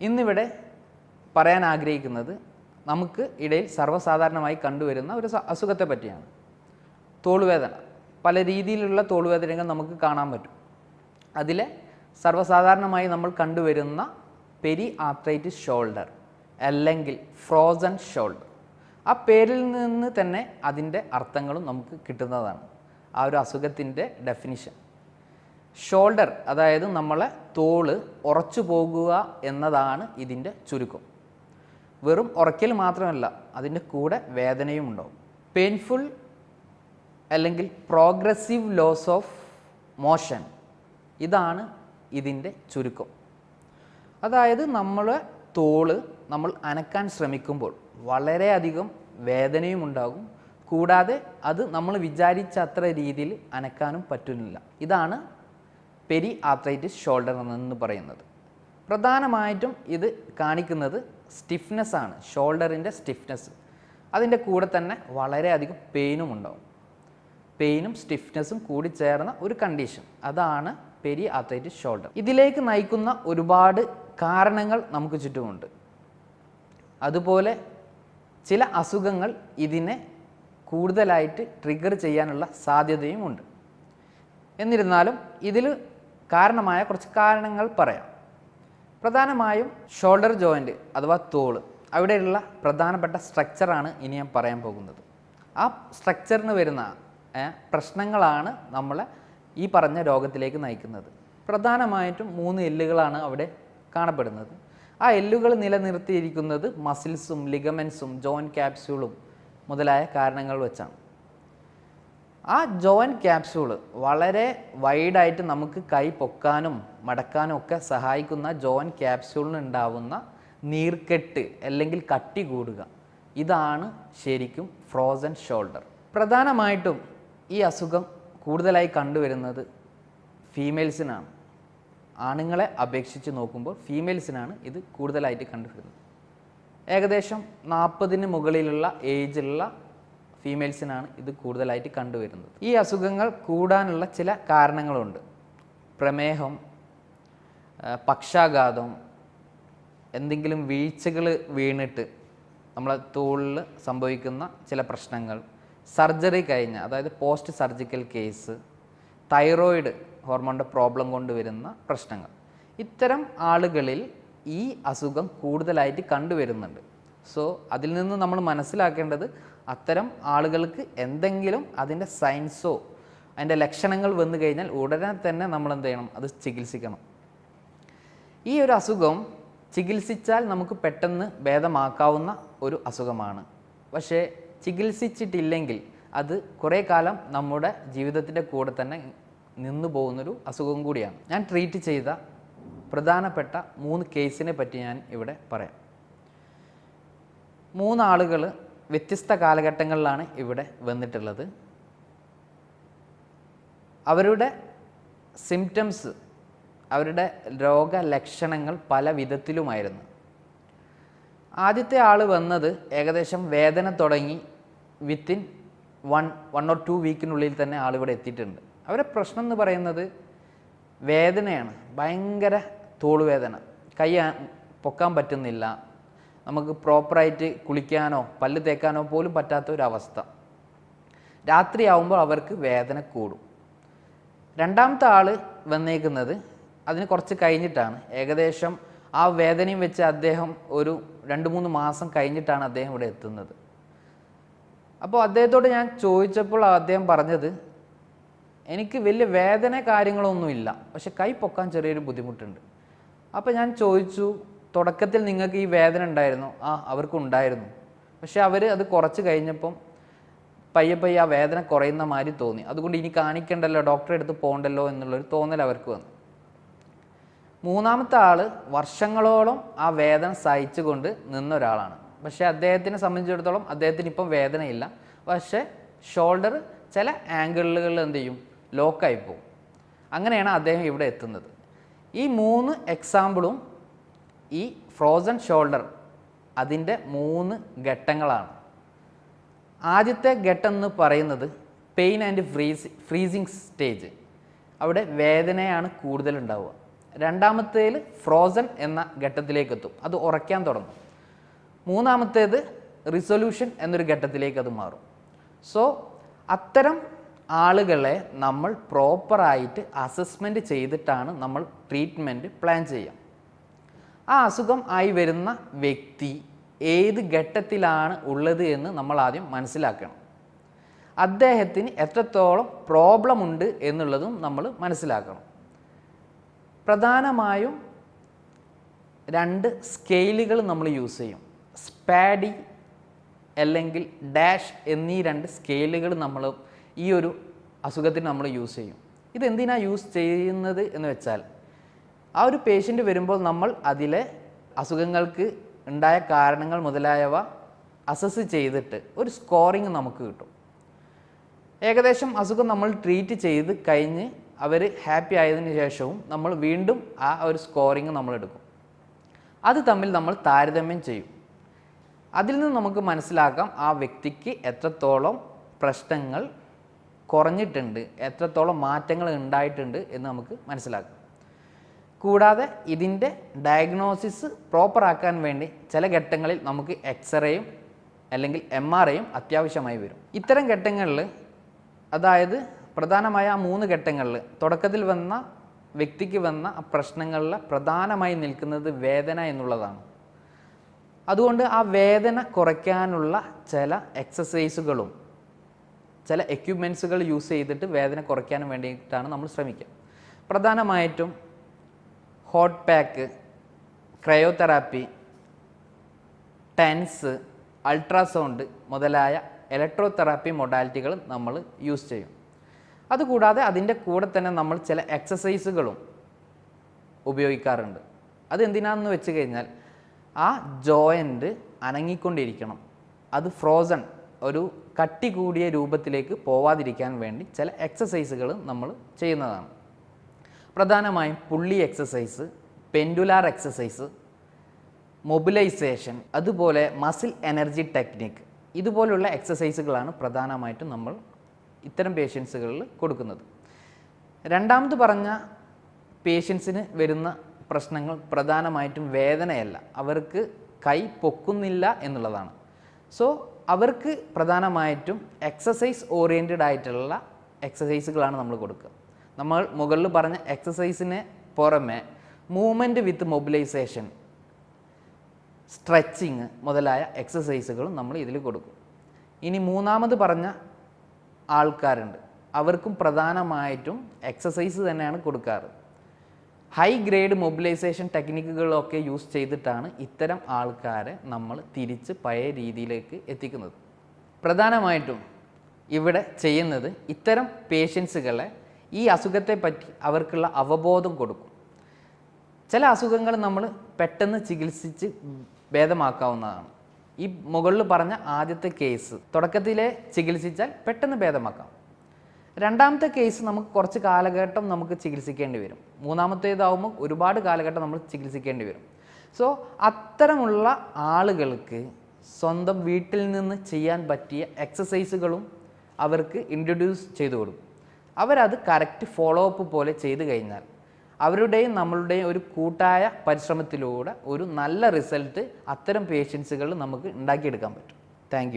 ഇന്നിവിടെ പറയാൻ ആഗ്രഹിക്കുന്നത് നമുക്ക് ഇടയിൽ സർവസാധാരണമായി കണ്ടുവരുന്ന ഒരു അസുഖത്തെ പറ്റിയാണ്. തോളുവേദന. പല രീതിയിലുള്ള തോളുവേദനകൾ നമുക്ക് കാണാൻ പറ്റും. അതിലെ സർവസാധാരണമായി നമ്മൾ കണ്ടുവരുന്ന പെരി ആർത്രൈറ്റിസ് ഷോൾഡർ അല്ലെങ്കിൽ ഫ്രോസൺ ഷോൾഡർ. ആ പേരിൽ നിന്ന് തന്നെ അതിന്റെ അർത്ഥങ്ങളും നമുക്ക് കിട്ടുന്നതാണ്. ആ ഒരു അസുഖത്തിന്റെ ഡെഫിനിഷൻ ഷോൾഡർ അതായത് നമ്മളെ തോൾ ഉറച്ചു പോകുക എന്നതാണ് ഇതിന്റെ ചുരുക്കം. വെറും ഉറക്കൽ മാത്രമല്ല അതിന്റെ കൂടെ വേദനയും ഉണ്ടാവും. പെയിൻഫുൾ അല്ലെങ്കിൽ പ്രോഗ്രസീവ് ലോസ് ഓഫ് മോഷൻ ഇതാണ് ഇതിന്റെ ചുരുക്കം. അതായത് നമ്മളെ തോൾ നമ്മൾ അനക്കാൻ ശ്രമിക്കുമ്പോൾ വളരെയധികം വേദനയും ഉണ്ടാകും. കൂടാതെ അത് നമ്മൾ വിചാരിച്ച അത്ര രീതിയിൽ അനക്കാനും പറ്റുന്നില്ല. ഇതാണ് പെരി ആർത്രൈറ്റിസ് ഷോൾഡർ എന്ന് പറയുന്നത്. പ്രധാനമായിട്ടും ഇത് കാണിക്കുന്നത് സ്റ്റിഫ്നെസ് ആണ് ഷോൾഡറിന്റെ സ്റ്റിഫ്നെസ്. അതിന്റെ കൂടെ തന്നെ വളരെയധികം പെയിനും ഉണ്ടാവും. പെയിനും സ്റ്റിഫ്നെസ്സും കൂടി ചേർന്ന ഒരു കണ്ടീഷൻ അതാണ് പെരി ആർത്രൈറ്റിസ് ഷോൾഡർ. ഇതിലേക്ക് നയിക്കുന്ന ഒരുപാട് കാരണങ്ങൾ നമുക്ക് ചുറ്റുമുണ്ട്. അതുപോലെ ചില അസുഖങ്ങൾ ഇതിനെ കൂടുതലായിട്ട് ട്രിഗർ ചെയ്യാനുള്ള സാധ്യതയും ഉണ്ട്. എന്നിരുന്നാലും ഇതിൽ കാരണമായ കുറച്ച് കാരണങ്ങൾ പറയാം. പ്രധാനമായും ഷോൾഡർ ജോയിന്റ് അഥവാ തോൾ. അവിടെയുള്ള പ്രധാനപ്പെട്ട സ്ട്രക്ചറാണ് ഇനി ഞാൻ പറയാൻ പോകുന്നത്. ആ സ്ട്രക്ചറിന് വരുന്ന പ്രശ്നങ്ങളാണ് നമ്മൾ ഈ പറഞ്ഞ രോഗത്തിലേക്ക് നയിക്കുന്നത്. പ്രധാനമായിട്ടും മൂന്ന് എല്ലുകളാണ് അവിടെ കാണപ്പെടുന്നത്. ആ എല്ലുകൾ നിലനിർത്തിയിരിക്കുന്നത് മസിൽസും ലിഗമെൻസും ജോയിന്റ് ക്യാപ്സ്യൂളും മുതലായ കാരണങ്ങൾ വെച്ചാണ്. ആ ജോയിന്റ് ക്യാപ്സ്യൂൾ വളരെ വൈഡായിട്ട് നമുക്ക് കൈ പൊക്കാനും മടക്കാനും ഒക്കെ സഹായിക്കുന്ന ജോയിന്റ് ക്യാപ്സ്യൂളിന് ഉണ്ടാവുന്ന നീർക്കെട്ട് അല്ലെങ്കിൽ കട്ടി കൂടുക. ഇതാണ് ശരിക്കും ഫ്രോസൺ ഷോൾഡർ പ്രധാനമായിട്ടും ഈ അസുഖം കൂടുതലായി കണ്ടുവരുന്നത് ഫീമെയിൽസിനാണ് ആണുങ്ങളെ അപേക്ഷിച്ച് നോക്കുമ്പോൾ ഫീമെയിൽസിനാണ് ഇത് കൂടുതലായിട്ട് കണ്ടുവരുന്നത്. ഏകദേശം നാൽപ്പതിന് മുകളിലുള്ള ഏജിലുള്ള ഫീമെയിൽസിനാണ് ഇത് കൂടുതലായിട്ട് കണ്ടുവരുന്നത്. ഈ അസുഖങ്ങൾ കൂടാനുള്ള ചില കാരണങ്ങളുണ്ട്. പ്രമേഹം പക്ഷാഘാതം എന്തെങ്കിലും വീഴ്ചകൾ വീണിട്ട് നമ്മളെ തോളിൽ സംഭവിക്കുന്ന ചില പ്രശ്നങ്ങൾ സർജറി കഴിഞ്ഞ അതായത് പോസ്റ്റ് സർജിക്കൽ കേസ് തൈറോയിഡ് ഹോർമോണിന്റെ പ്രോബ്ലം കൊണ്ടുവരുന്ന പ്രശ്നങ്ങൾ. ഇത്തരം ആളുകളിൽ ഈ അസുഖം കൂടുതലായിട്ട് കണ്ടുവരുന്നുണ്ട്. സോ അതിൽ നിന്ന് നമ്മൾ മനസ്സിലാക്കേണ്ടത് അത്തരം ആളുകൾക്ക് എന്തെങ്കിലും അതിന്റെ സയൻസോ അതിന്റെ ലക്ഷണങ്ങൾ വന്നു കഴിഞ്ഞാൽ ഉടനെ തന്നെ നമ്മൾ എന്ത് ചെയ്യണം? അത് ചികിത്സിക്കണം. ഈ ഒരു അസുഖം ചികിത്സിച്ചാൽ നമുക്ക് പെട്ടെന്ന് ഭേദമാക്കാവുന്ന ഒരു അസുഖമാണ്. പക്ഷേ ചികിത്സിച്ചിട്ടില്ലെങ്കിൽ അത് കുറേ കാലം നമ്മുടെ ജീവിതത്തിന്റെ കൂടെ തന്നെ നിന്നു പോകുന്നൊരു അസുഖം കൂടിയാണ്. ഞാൻ ട്രീറ്റ് ചെയ്ത പ്രധാനപ്പെട്ട മൂന്ന് കേസിനെ പറ്റി ഞാൻ ഇവിടെ പറയാം. മൂന്നാളുകൾ വ്യത്യസ്ത കാലഘട്ടങ്ങളിലാണ് ഇവിടെ വന്നിട്ടുള്ളത്. അവരുടെ സിംറ്റംസ് അവരുടെ രോഗലക്ഷണങ്ങൾ പല വിധത്തിലുമായിരുന്നു. ആദ്യത്തെ ആൾ വന്നത് ഏകദേശം വേദന തുടങ്ങി within one one or two വീക്കിനുള്ളിൽ തന്നെ ആൾ ഇവിടെ എത്തിയിട്ടുണ്ട്. അവരെ പ്രശ്നം എന്ന് പറയുന്നത് വേദനയാണ്. ഭയങ്കര തോളുവേദന. കൈ പൊക്കാൻ പറ്റുന്നില്ല. നമുക്ക് പ്രോപ്പറായിട്ട് കുളിക്കാനോ പല്ല് തേക്കാനോ പോലും പറ്റാത്ത ഒരവസ്ഥ രാത്രിയാവുമ്പോൾ അവർക്ക് വേദന കൂടും. രണ്ടാമത്തെ ആൾ വന്നേക്കുന്നത് അതിന് കുറച്ച് കഴിഞ്ഞിട്ടാണ്. ഏകദേശം ആ വേദനയും വെച്ച് അദ്ദേഹം ഒരു രണ്ട് മൂന്ന് മാസം കഴിഞ്ഞിട്ടാണ് അദ്ദേഹം ഇവിടെ എത്തുന്നത്. അപ്പോൾ അദ്ദേഹത്തോട് ഞാൻ ചോദിച്ചപ്പോൾ അദ്ദേഹം പറഞ്ഞത് എനിക്ക് വലിയ വേദന കാര്യങ്ങളൊന്നുമില്ല. പക്ഷെ കൈ പൊക്കാൻ ചെറിയൊരു ബുദ്ധിമുട്ടുണ്ട്. അപ്പോൾ ഞാൻ ചോദിച്ചു തുടക്കത്തിൽ നിങ്ങൾക്ക് ഈ വേദന ഉണ്ടായിരുന്നു. ആ അവർക്കുണ്ടായിരുന്നു. പക്ഷെ അവർ അത് കുറച്ച് കഴിഞ്ഞപ്പം പയ്യെ പയ്യെ ആ വേദന കുറയുന്ന മാതിരി തോന്നി. അതുകൊണ്ട് ഇനി കാണിക്കണ്ടല്ലോ ഡോക്ടറെ അടുത്ത് പോകണ്ടല്ലോ എന്നുള്ളൊരു തോന്നൽ അവർക്ക് വന്നു. മൂന്നാമത്തെ ആൾ വർഷങ്ങളോളം ആ വേദന സഹിച്ചുകൊണ്ട് നിന്ന ഒരാളാണ് പക്ഷേ അദ്ദേഹത്തിനെ സംബന്ധിച്ചിടത്തോളം അദ്ദേഹത്തിന് ഇപ്പം വേദനയില്ല. പക്ഷേ ഷോൾഡർ ചില ആംഗിളുകളിൽ എന്ത് ചെയ്യും? ലോക്കായി പോകും. അങ്ങനെയാണ് അദ്ദേഹം ഇവിടെ എത്തുന്നത്. ഈ മൂന്ന് എക്സാമ്പിളും ഈ ഫ്രോസൺ ഷോൾഡർ അതിന്റെ മൂന്ന് ഘട്ടങ്ങളാണ്. ആദ്യത്തെ ഘട്ടം എന്ന് പറയുന്നത് pain and freeze freezing stage അവിടെ വേദനയാണ് കൂടുതലുണ്ടാവുക രണ്ടാമത്തേൽ ഫ്രോസൺ എന്ന ഘട്ടത്തിലേക്ക് എത്തും. അത് ഉറയ്ക്കാൻ തുടങ്ങും. മൂന്നാമത്തേത് റിസൊല്യൂഷൻ എന്നൊരു ഘട്ടത്തിലേക്ക് അത് മാറും. സോ അത്തരം ആളുകളെ നമ്മൾ പ്രോപ്പറായിട്ട് അസസ്മെന്റ് ചെയ്തിട്ടാണ് നമ്മൾ ട്രീറ്റ്മെന്റ് പ്ലാൻ ചെയ്യുക. ആ അസുഖം ആയി വരുന്ന വ്യക്തി ഏത് ഘട്ടത്തിലാണ് ഉള്ളത് എന്ന് നമ്മൾ ആദ്യം മനസ്സിലാക്കണം. അദ്ദേഹത്തിന് എത്രത്തോളം പ്രോബ്ലം ഉണ്ട് എന്നുള്ളതും നമ്മൾ മനസ്സിലാക്കണം. പ്രധാനമായും രണ്ട് സ്കെയിലുകൾ നമ്മൾ യൂസ് ചെയ്യും. സ്പാഡി അല്ലെങ്കിൽ ഡാഷ് എന്നീ രണ്ട് സ്കെയിലുകൾ നമ്മൾ ഈ ഒരു അസുഖത്തിന് നമ്മൾ യൂസ് ചെയ്യും. ഇതെന്തിനാണ് യൂസ് ചെയ്യുന്നത് എന്ന് വെച്ചാൽ ആ ഒരു പേഷ്യന്റ് വരുമ്പോൾ നമ്മൾ അതിലെ അസുഖങ്ങൾക്ക് ഉണ്ടായ കാരണങ്ങൾ മുതലായവ അസസ് ചെയ്തിട്ട് ഒരു സ്കോറിങ് നമുക്ക് കിട്ടും. ഏകദേശം അസുഖം നമ്മൾ ട്രീറ്റ് ചെയ്ത് കഴിഞ്ഞ് അവർ ഹാപ്പി ആയതിന് ശേഷവും നമ്മൾ വീണ്ടും ആ ഒരു സ്കോറിങ് നമ്മൾ എടുക്കും. അത് തമ്മിൽ നമ്മൾ താരതമ്യം ചെയ്യും. അതിൽ നിന്ന് നമുക്ക് മനസ്സിലാക്കാം ആ വ്യക്തിക്ക് എത്രത്തോളം പ്രശ്നങ്ങൾ കുറഞ്ഞിട്ടുണ്ട് എത്രത്തോളം മാറ്റങ്ങൾ ഉണ്ടായിട്ടുണ്ട് എന്ന് നമുക്ക് മനസ്സിലാക്കാം. കൂടാതെ ഇതിന്റെ ഡയഗ്നോസിസ് പ്രോപ്പർ ആക്കാൻ വേണ്ടി ചില ഘട്ടങ്ങളിൽ നമുക്ക് എക്സ്റേയും അല്ലെങ്കിൽ എം ആർ ഐയും അത്യാവശ്യമായി വരും. ഇത്തരം ഘട്ടങ്ങളിൽ അതായത് പ്രധാനമായ ആ മൂന്ന് ഘട്ടങ്ങളിൽ തുടക്കത്തിൽ വന്ന വ്യക്തിക്ക് വന്ന പ്രശ്നങ്ങളിൽ പ്രധാനമായി നിൽക്കുന്നത് വേദന എന്നുള്ളതാണ്. അതുകൊണ്ട് ആ വേദന കുറയ്ക്കാനുള്ള ചില എക്സസൈസുകളും ചില എക്യുപ്മെൻസുകൾ യൂസ് ചെയ്തിട്ട് വേദന കുറയ്ക്കാൻ വേണ്ടിയിട്ടാണ് നമ്മൾ ശ്രമിക്കുക. പ്രധാനമായിട്ടും hot pack cryotherapy TENS ultrasound മുതലായ ഇലക്ട്രോ തെറാപ്പി മൊഡാലിറ്റികൾ നമ്മൾ യൂസ് ചെയ്യും. അതുകൂടാതെ അതിന്റെ കൂടെ തന്നെ നമ്മൾ ചില എക്സസൈസുകളും ഉപയോഗിക്കാറുണ്ട്. അതെന്തിനാണെന്ന് വെച്ച് കഴിഞ്ഞാൽ ആ ജോയിന്റ് അനങ്ങിക്കൊണ്ടിരിക്കണം. അത് ഫ്രോസൺ ഒരു കട്ടി കൂടിയ രൂപത്തിലേക്ക് പോവാതിരിക്കാൻ വേണ്ടി ചില എക്സസൈസുകൾ നമ്മൾ ചെയ്യുന്നതാണ്. പ്രധാനമായും pulley exercise pendular exercise mobilisation അതുപോലെ മസിൽ എനർജി ടെക്നിക് ഇതുപോലുള്ള എക്സസൈസുകളാണ് പ്രധാനമായിട്ടും നമ്മൾ ഇത്തരം പേഷ്യൻസുകളിൽ കൊടുക്കുന്നത്. രണ്ടാമത് പറഞ്ഞ പേഷ്യൻസിന് വരുന്ന പ്രശ്നങ്ങൾ പ്രധാനമായിട്ടും വേദനയല്ല. അവർക്ക് കൈ പൊക്കുന്നില്ല എന്നുള്ളതാണ്. സോ അവർക്ക് പ്രധാനമായിട്ടും എക്സസൈസ് ഓറിയന്റഡ് ആയിട്ടുള്ള എക്സസൈസുകളാണ് നമ്മൾ കൊടുക്കുക. നമ്മൾ മുകളിൽ പറഞ്ഞ എക്സസൈസിന് പുറമെ മൂവ്മെന്റ് വിത്ത് മൊബിലൈസേഷൻ സ്ട്രെച്ചിങ് മുതലായ എക്സസൈസുകളും നമ്മൾ ഇതിൽ കൊടുക്കും. ഇനി മൂന്നാമത് പറഞ്ഞ ആൾക്കാരുണ്ട്. അവർക്കും പ്രധാനമായിട്ടും എക്സസൈസ് തന്നെയാണ് കൊടുക്കാറ്. ഹൈ ഗ്രേഡ് മൊബിലൈസേഷൻ ടെക്നിക്കുകളൊക്കെ യൂസ് ചെയ്തിട്ടാണ് ഇത്തരം ആൾക്കാരെ നമ്മൾ തിരിച്ച് പഴയ രീതിയിലേക്ക് എത്തിക്കുന്നത്. പ്രധാനമായിട്ടും ഇവിടെ ചെയ്യുന്നത് ഇത്തരം പേഷ്യൻസുകളെ ഈ അസുഖത്തെപ്പറ്റി അവർക്കുള്ള അവബോധം കൊടുക്കും. ചില അസുഖങ്ങൾ നമ്മൾ പെട്ടെന്ന് ചികിത്സിച്ച് ഭേദമാക്കാവുന്നതാണ്. ഈ മുകളിൽ പറഞ്ഞ ആദ്യത്തെ കേസ് തുടക്കത്തിലെ ചികിത്സിച്ചാൽ പെട്ടെന്ന് ഭേദമാക്കാം. രണ്ടാമത്തെ കേസ് നമുക്ക് കുറച്ച് കാലഘട്ടം നമുക്ക് ചികിത്സിക്കേണ്ടി വരും. മൂന്നാമത്തേതാവുമ്പോൾ ഒരുപാട് കാലഘട്ടം നമ്മൾ ചികിത്സിക്കേണ്ടി വരും. സോ അത്തരമുള്ള ആളുകൾക്ക് സ്വന്തം വീട്ടിൽ നിന്ന് ചെയ്യാൻ പറ്റിയ എക്സസൈസുകളും അവർക്ക് ഇൻട്രൊഡ്യൂസ് ചെയ്തു കൊടുക്കും. അവരത് കറക്റ്റ് ഫോളോ അപ്പ് പോലെ ചെയ്തു കഴിഞ്ഞാൽ അവരുടെയും നമ്മളുടെയും ഒരു കൂട്ടായ പരിശ്രമത്തിലൂടെ ഒരു നല്ല റിസൾട്ട് അത്തരം പേഷ്യൻസുകളിൽ നമുക്ക് ഉണ്ടാക്കിയെടുക്കാൻ പറ്റും. താങ്ക്